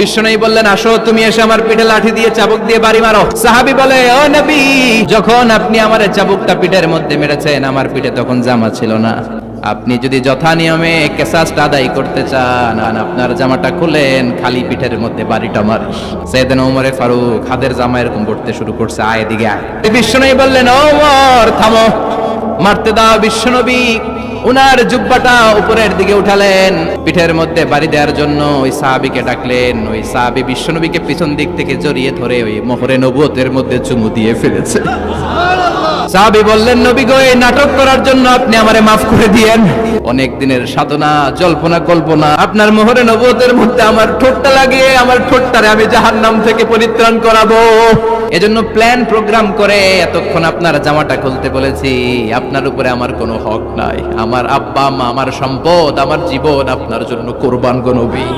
বিশ্বনবী বললেন, আসো, তুমি এসে আমার পিঠে লাঠি দিয়ে চাবুক দিয়ে বাড়ি মারো। সাহাবি বলে, ও নবী, যখন আপনি আমার চাবুকটা পিঠের মধ্যে মেরেছেন, আমার পিঠে তখন জামা ছিল না। আপনি যদি যথা নিয়মে কেসাসটা আদায় করতে চান আপনার জামাটা খুলেন, খালি পিঠের মধ্যে বাড়িটা মার। সেদিন ওমরে ফারুক হাতের জামা এরকম পড়তে শুরু করছে, আয় দিকে আয়। বিশ্বনবী বললেন ওমর, থামো। মারতে দাও বিশ্বনবী উনার জুব্বাটা উপরের দিকে উঠালেন, পিঠের মধ্যে বাড়ি দেওয়ার জন্য ওই সাহাবিকে ডাকলেন, ওই সাহাবি বিশ্বনবীকে পিছন দিক থেকে জড়িয়ে ধরে ওই মোহরে নবুয়তের মধ্যে চুমু দিয়ে ফেলেছে। সাহাবি বললেন, নবী গো, এই নাটক করার জন্য আপনি আমারে মাফ করে দিয়েন। অনেক দিনের সাধনা, জল্পনা, কল্পনা। আপনার মোহরে নবদের মধ্যে আমার ঠোঁটটা লাগিয়ে, আমার ঠোঁটটারে আমি জাহান্নাম থেকে পরিত্রাণ করাবো। এজন্য প্ল্যান, প্রোগ্রাম করে এতক্ষণ আপনার জামাটা খুলতে বলেছি, আপনার উপরে আমার কোনো হক নাই। আমার আব্বা, মা, আমার সম্পদ, আমার জীবন আপনার জন্য কোরবান গো নবী।